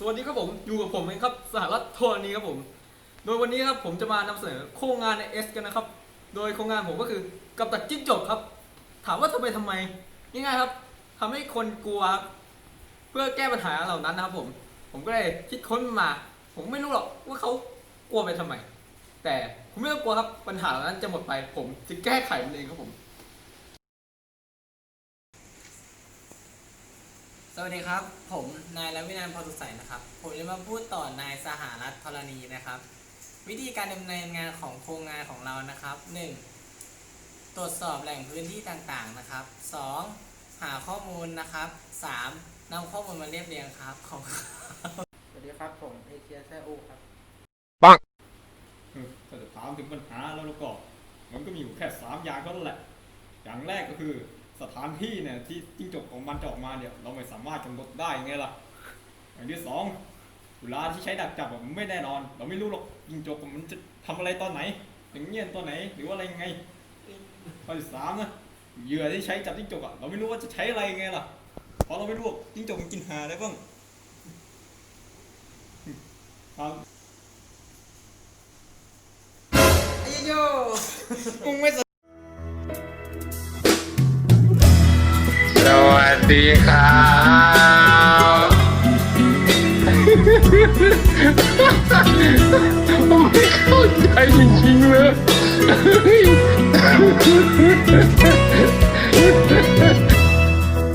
สวัสดีครับผมอยู่กับผมเองครับสหรัฐโทรณีครับผม โดยวันนี้ครับผมจะมานำเสนอโครงงานใน S กันนะครับ โดยโครงงานผมก็คือกับตัดจิ้งจกครับ ถามว่าทำไมทำไมง่ายๆครับทำให้คนกลัว เพื่อแก้ปัญหาเหล่านั้นนะครับผม ผมก็เลยคิดค้นมา ผมไม่รู้หรอกว่าเขากลัวไปทำไม แต่ผมไม่ต้องกลัวครับปัญหาเหล่านั้นจะหมดไป ผมจะแก้ไขมันเองครับผม สวัสดีครับ ผมนายรัวินันท์พอสุขใสนะครับ ผมจะมาพูดต่อนายสหรัฐธรณีนะครับ วิธีการดำเนินงานของโครงงานของเรานะครับ 1. ตรวจสอบแหล่งพื้นที่ต่างๆนะครับ 2. หาข้อมูลนะครับ 3. นำข้อมูลมาเรียบเรียงครับของสวัสดีครับผมเอเชียแซ่อูครับถ้าจะถามถึงปัญหาแล้วแล้วก็ มันก็มีอยู่แค่สามอย่างเท่านั้นแหละ อย่างแรกก็คือ สถานที่เนี่ยที่จิ้งจกของมันจะออกมาเนี่ยเราไม่สามารถกำหนดได้ไงล่ะอย่างที่สองเวลาที่ใช้ดักจับอะมันไม่แน่นอน เราไม่รู้หรอกจิ้งจกมันจะทำอะไรตอนไหน อย่างเงี้ยตอนไหน หรือว่าอะไรยังไงข้อที่สามนะเหยื่อที่ใช้จับจิ้งจกอะเราไม่รู้ว่าจะใช้อะไรไงล่ะเพราะเราไม่รู้ว่าจิ้งจกมันกินหาอะไรบ้างครับไอ้โยมึงไม่ สวัสดีครับไม่เข้าใจจริงๆเลย